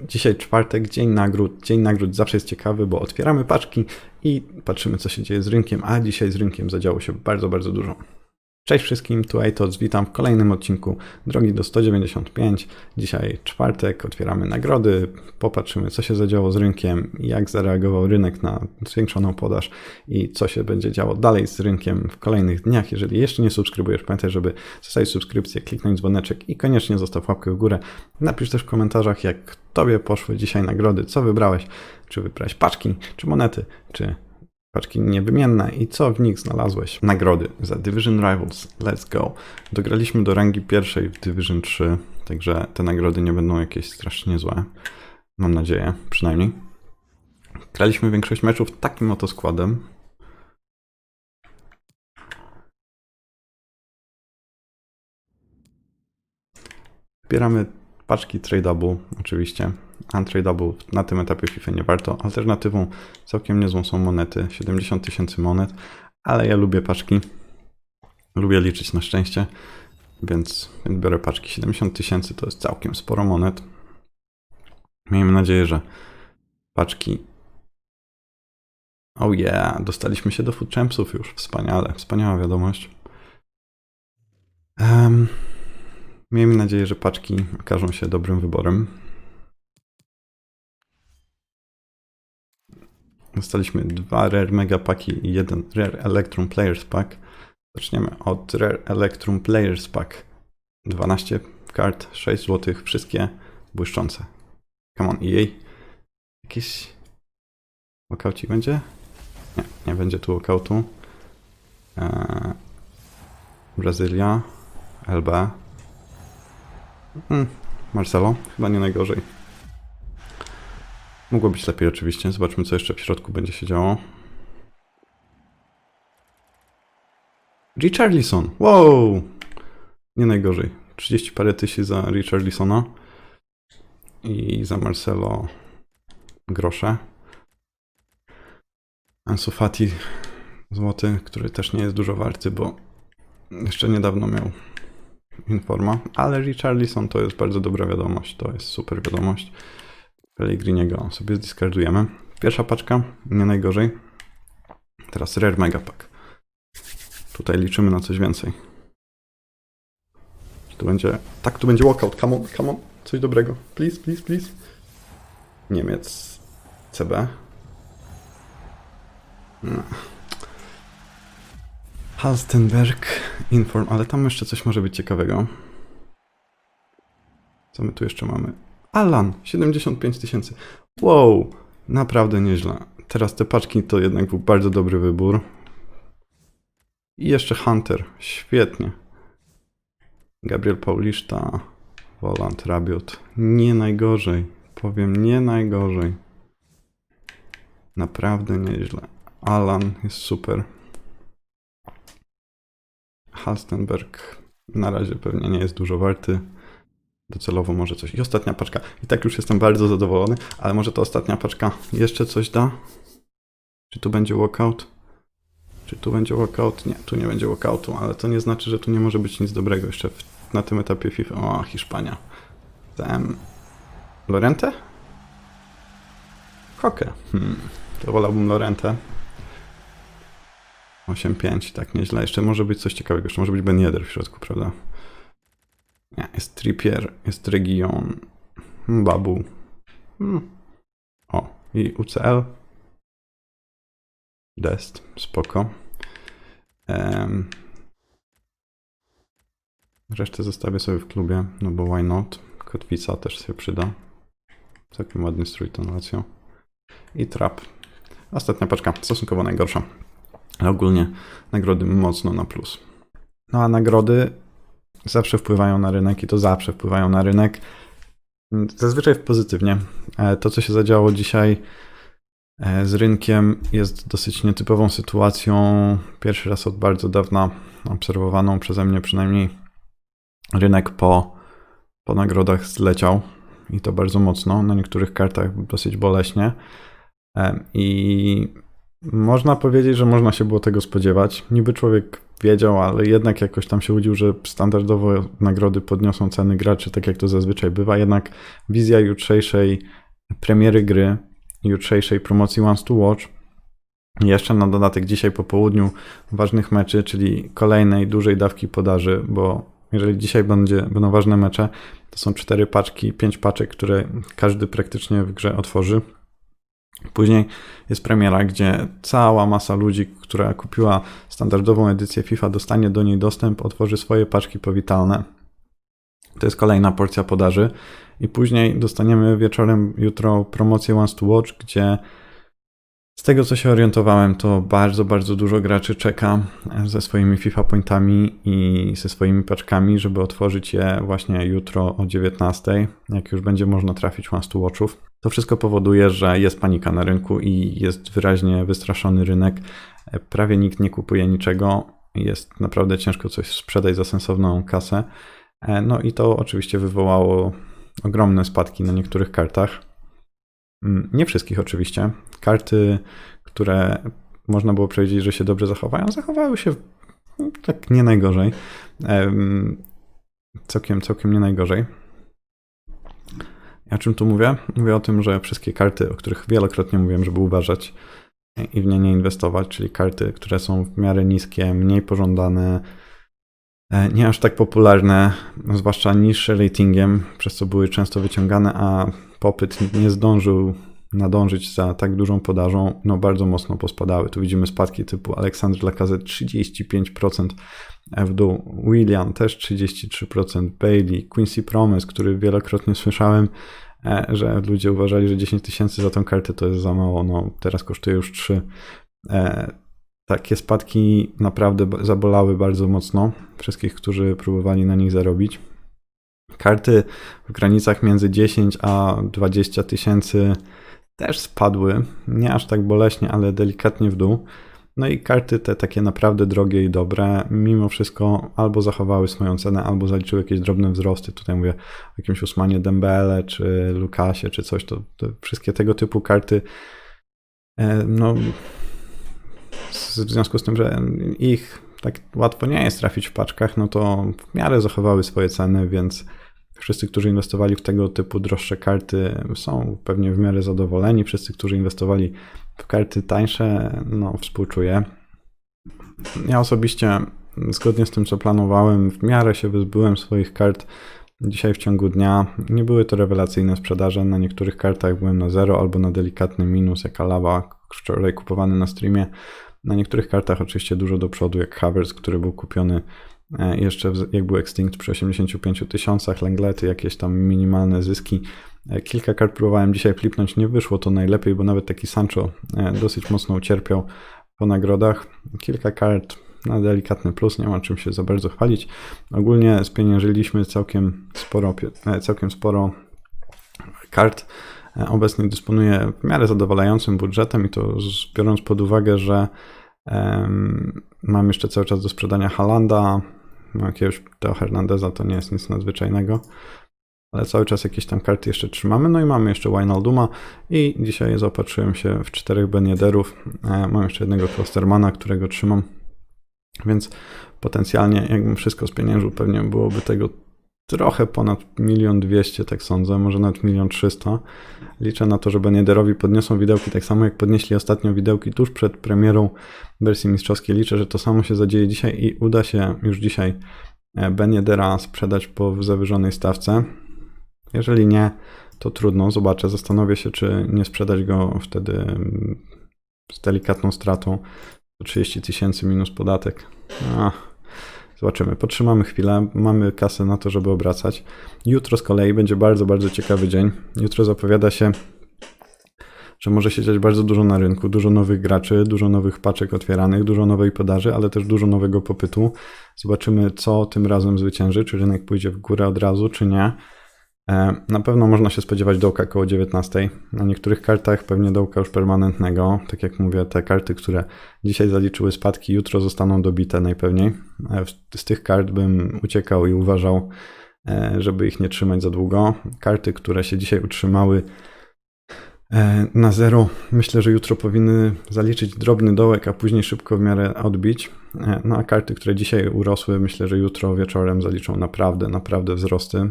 Dzisiaj czwartek, dzień nagród. Dzień nagród zawsze jest ciekawy, bo otwieramy paczki i patrzymy, co się dzieje z rynkiem, a dzisiaj z rynkiem zadziało się bardzo, bardzo dużo. Cześć wszystkim, tu Aitos, witam w kolejnym odcinku Drogi do 195. Dzisiaj czwartek, otwieramy nagrody, popatrzymy, co się zadziało z rynkiem, jak zareagował rynek na zwiększoną podaż i co się będzie działo dalej z rynkiem w kolejnych dniach. Jeżeli jeszcze nie subskrybujesz, pamiętaj, żeby zostawić subskrypcję, kliknąć dzwoneczek i koniecznie zostaw łapkę w górę. Napisz też w komentarzach, jak Tobie poszły dzisiaj nagrody, co wybrałeś, czy wybrałeś paczki, czy monety, czy paczki niewymienne i co w nich znalazłeś? Nagrody za Division Rivals. Let's go. Dograliśmy do rangi pierwszej w Division 3, także te nagrody nie będą jakieś strasznie złe. Mam nadzieję, przynajmniej. Graliśmy większość meczów takim oto składem. Zbieramy paczki tradeable, oczywiście. Untradable na tym etapie FIFA nie warto. Alternatywą całkiem niezłą są monety. 70 tysięcy monet, ale ja lubię paczki. Lubię liczyć na szczęście, więc, więc biorę paczki. 70 tysięcy to jest całkiem sporo monet. Miejmy nadzieję, że paczki. Oh yeah, dostaliśmy się do Food Champsów już. Wspaniale, wspaniała wiadomość. Um, miejmy nadzieję, że paczki okażą się dobrym wyborem. Dostaliśmy dwa Rare Mega Packi i jeden Rare Electrum Players Pack. Zaczniemy od Rare Electrum Players Pack. 12 kart, 6 zł, wszystkie błyszczące. Come on, EA. Jakieś walkouci będzie? Nie, nie będzie tu walkoutu. Eee, Brazylia, LB. Hmm, Marcelo, chyba nie najgorzej. Mogło być lepiej oczywiście. Zobaczmy, co jeszcze w środku będzie się działo. Richarlison. Wow! Nie najgorzej. 30 parę tysięcy za Richarlisona. I za Marcelo grosze. Ansu Fati złoty, który też nie jest dużo warty, bo jeszcze niedawno miał informa. Ale Richarlison to jest bardzo dobra wiadomość. To jest super wiadomość. Pellegriniego sobie zdiscardujemy. Pierwsza paczka, nie najgorzej. Teraz Rare Mega Pack. Tutaj liczymy na coś więcej. Tu będzie... Tak, tu będzie walkout. Come on, come on. Coś dobrego. Please, please, please. Niemiec. CB. No. Halstenberg. Inform. Ale tam jeszcze coś może być ciekawego. Co my tu jeszcze mamy? Alan, 75 tysięcy. Wow, naprawdę nieźle. Teraz te paczki to jednak był bardzo dobry wybór. I jeszcze Hunter, świetnie. Gabriel Pauliszta, Volant, Rabiot. Nie najgorzej, powiem nie najgorzej. Naprawdę nieźle. Alan jest super. Halstenberg na razie pewnie nie jest dużo warty docelowo może coś. I ostatnia paczka. I tak już jestem bardzo zadowolony, ale może ta ostatnia paczka jeszcze coś da? Czy tu będzie walkout? Czy tu będzie walkout? Nie, tu nie będzie walkoutu, ale to nie znaczy, że tu nie może być nic dobrego jeszcze w, na tym etapie FIFA. O, Hiszpania. Tem. Lorente? Kokę. Hmm. To wolałbym Lorente. 8-5, tak nieźle. Jeszcze może być coś ciekawego. Jeszcze może być Ben Yedder w środku, prawda? Nie, jest Trippier, jest Region, Babu. Hmm. O, i UCL. Dest, spoko. Um, resztę zostawię sobie w klubie, no bo why not? Kotwica też się przyda. Całkiem ładny strój tą. I trap. Ostatnia paczka, stosunkowo najgorsza. Ogólnie nagrody mocno na plus. No a nagrody zawsze wpływają na rynek i to zawsze wpływają na rynek. Zazwyczaj pozytywnie. E, to, co się zadziało dzisiaj e, z rynkiem, jest dosyć nietypową sytuacją. Pierwszy raz od bardzo dawna obserwowaną przeze mnie przynajmniej. Rynek po, po nagrodach zleciał i to bardzo mocno. Na niektórych kartach dosyć boleśnie. E, I można powiedzieć, że można się było tego spodziewać. Niby człowiek wiedział, ale jednak jakoś tam się łudził, że standardowo nagrody podniosą ceny graczy, tak jak to zazwyczaj bywa. Jednak wizja jutrzejszej premiery gry, jutrzejszej promocji Wants to Watch, jeszcze na dodatek dzisiaj po południu ważnych meczy, czyli kolejnej dużej dawki podaży, bo jeżeli dzisiaj będzie, będą ważne mecze, to są cztery paczki, pięć paczek, które każdy praktycznie w grze otworzy. Później jest premiera, gdzie cała masa ludzi, która kupiła standardową edycję FIFA, dostanie do niej dostęp, otworzy swoje paczki powitalne. To jest kolejna porcja podaży. I później dostaniemy wieczorem jutro promocję Once to Watch, gdzie z tego co się orientowałem, to bardzo, bardzo dużo graczy czeka ze swoimi FIFA pointami i ze swoimi paczkami, żeby otworzyć je właśnie jutro o 19, jak już będzie można trafić Once to Watchów. To wszystko powoduje, że jest panika na rynku i jest wyraźnie wystraszony rynek. Prawie nikt nie kupuje niczego. Jest naprawdę ciężko coś sprzedać za sensowną kasę. No i to oczywiście wywołało ogromne spadki na niektórych kartach. Mm, nie wszystkich oczywiście. Karty, które można było przewidzieć, że się dobrze zachowają, zachowały się tak nie najgorzej. Całkiem, całkiem nie najgorzej. O czym tu mówię? Mówię o tym, że wszystkie karty, o których wielokrotnie mówiłem, żeby uważać i w nie nie inwestować, czyli karty, które są w miarę niskie, mniej pożądane, e, nie aż tak popularne, zwłaszcza niższe ratingiem, przez co były często wyciągane, a popyt nie zdążył nadążyć za tak dużą podażą, no bardzo mocno pospadały. Tu widzimy spadki typu Aleksander Lacazette 35% w dół, William też 33%, Bailey, Quincy Promise, który wielokrotnie słyszałem, e, że ludzie uważali, że 10 tysięcy za tą kartę to jest za mało, no teraz kosztuje już 3. E, takie spadki naprawdę zabolały bardzo mocno wszystkich, którzy próbowali na nich zarobić. Karty w granicach między 10 a 20 tysięcy też spadły, nie aż tak boleśnie, ale delikatnie w dół. No i karty te takie naprawdę drogie i dobre, mimo wszystko albo zachowały swoją cenę, albo zaliczyły jakieś drobne wzrosty. Tutaj mówię o jakimś Usmanie Dembele, czy Lukasie, czy coś. To, to wszystkie tego typu karty, e, no w związku z tym, że ich tak łatwo nie jest trafić w paczkach, no to w miarę zachowały swoje ceny, więc Wszyscy, którzy inwestowali w tego typu droższe karty, są pewnie w miarę zadowoleni. Wszyscy, którzy inwestowali w karty tańsze, no współczuję. Ja osobiście, zgodnie z tym, co planowałem, w miarę się wyzbyłem swoich kart dzisiaj w ciągu dnia. Nie były to rewelacyjne sprzedaże. Na niektórych kartach byłem na zero albo na delikatny minus, jak Alaba, wczoraj kupowany na streamie. Na niektórych kartach oczywiście dużo do przodu, jak Havers, który był kupiony E, jeszcze jak był Extinct przy 85 tysiącach, Langlety, jakieś tam minimalne zyski. E, kilka kart próbowałem dzisiaj flipnąć, nie wyszło to najlepiej, bo nawet taki Sancho e, dosyć mocno ucierpiał po nagrodach. Kilka kart na delikatny plus, nie ma czym się za bardzo chwalić. Ogólnie spieniężyliśmy całkiem sporo, całkiem sporo kart. Obecnie dysponuję w miarę zadowalającym budżetem i to biorąc pod uwagę, że mam jeszcze cały czas do sprzedania Halanda, no, jakiegoś Teo Hernandeza to nie jest nic nadzwyczajnego. Ale cały czas jakieś tam karty jeszcze trzymamy. No i mamy jeszcze Wijnalduma i dzisiaj zaopatrzyłem się w czterech Beniederów. E, mam jeszcze jednego Klostermana, którego trzymam. Więc potencjalnie, jakbym wszystko spieniężył, pewnie byłoby tego trochę ponad milion dwieście, tak sądzę, może nawet milion trzysta. Liczę na to, że Beniederowi podniosą widełki tak samo jak podnieśli ostatnio widełki tuż przed premierą wersji mistrzowskiej. Liczę, że to samo się zadzieje dzisiaj i uda się już dzisiaj e, Beniedera sprzedać po zawyżonej stawce. Jeżeli nie, to trudno, zobaczę, zastanowię się, czy nie sprzedać go wtedy mm, z delikatną stratą. 30 tysięcy minus podatek. Ach. Zobaczymy, potrzymamy chwilę, mamy kasę na to, żeby obracać. Jutro z kolei będzie bardzo, bardzo ciekawy dzień. Jutro zapowiada się, że może się dziać bardzo dużo na rynku, dużo nowych graczy, dużo nowych paczek otwieranych, dużo nowej podaży, ale też dużo nowego popytu. Zobaczymy, co tym razem zwycięży, czy rynek pójdzie w górę od razu, czy nie. E, na pewno można się spodziewać dołka około 19. Na niektórych kartach pewnie dołka już permanentnego. Tak jak mówię, te karty, które dzisiaj zaliczyły spadki, jutro zostaną dobite najpewniej. E, z tych kart bym uciekał i uważał, e, żeby ich nie trzymać za długo. Karty, które się dzisiaj utrzymały, na zero. Myślę, że jutro powinny zaliczyć drobny dołek, a później szybko w miarę odbić. No a karty, które dzisiaj urosły, myślę, że jutro wieczorem zaliczą naprawdę, naprawdę wzrosty.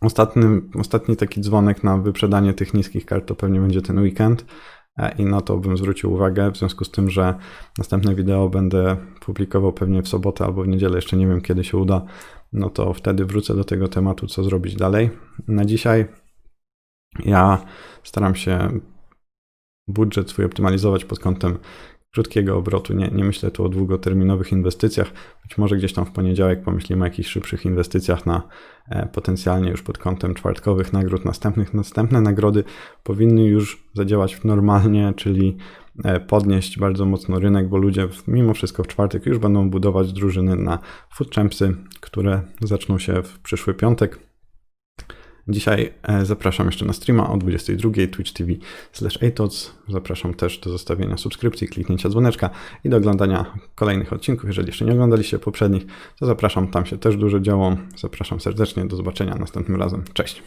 Ostatni, ostatni taki dzwonek na wyprzedanie tych niskich kart to pewnie będzie ten weekend e, i na to bym zwrócił uwagę, w związku z tym, że następne wideo będę publikował pewnie w sobotę albo w niedzielę, jeszcze nie wiem kiedy się uda, no to wtedy wrócę do tego tematu, co zrobić dalej. Na dzisiaj ja staram się budżet swój optymalizować pod kątem krótkiego obrotu. Nie, nie myślę tu o długoterminowych inwestycjach. Być może gdzieś tam w poniedziałek pomyślimy o jakichś szybszych inwestycjach na e, potencjalnie już pod kątem czwartkowych nagród następnych. Następne nagrody powinny już zadziałać normalnie, czyli e, podnieść bardzo mocno rynek, bo ludzie mimo wszystko w czwartek już będą budować drużyny na Food Champsy, które zaczną się w przyszły piątek. Dzisiaj e, zapraszam jeszcze na streama o 22 Twitch TV slash. Zapraszam też do zostawienia subskrypcji, kliknięcia dzwoneczka i do oglądania kolejnych odcinków. Jeżeli jeszcze nie oglądaliście poprzednich, to zapraszam, tam się też dużo działo. Zapraszam serdecznie, do zobaczenia następnym razem. Cześć!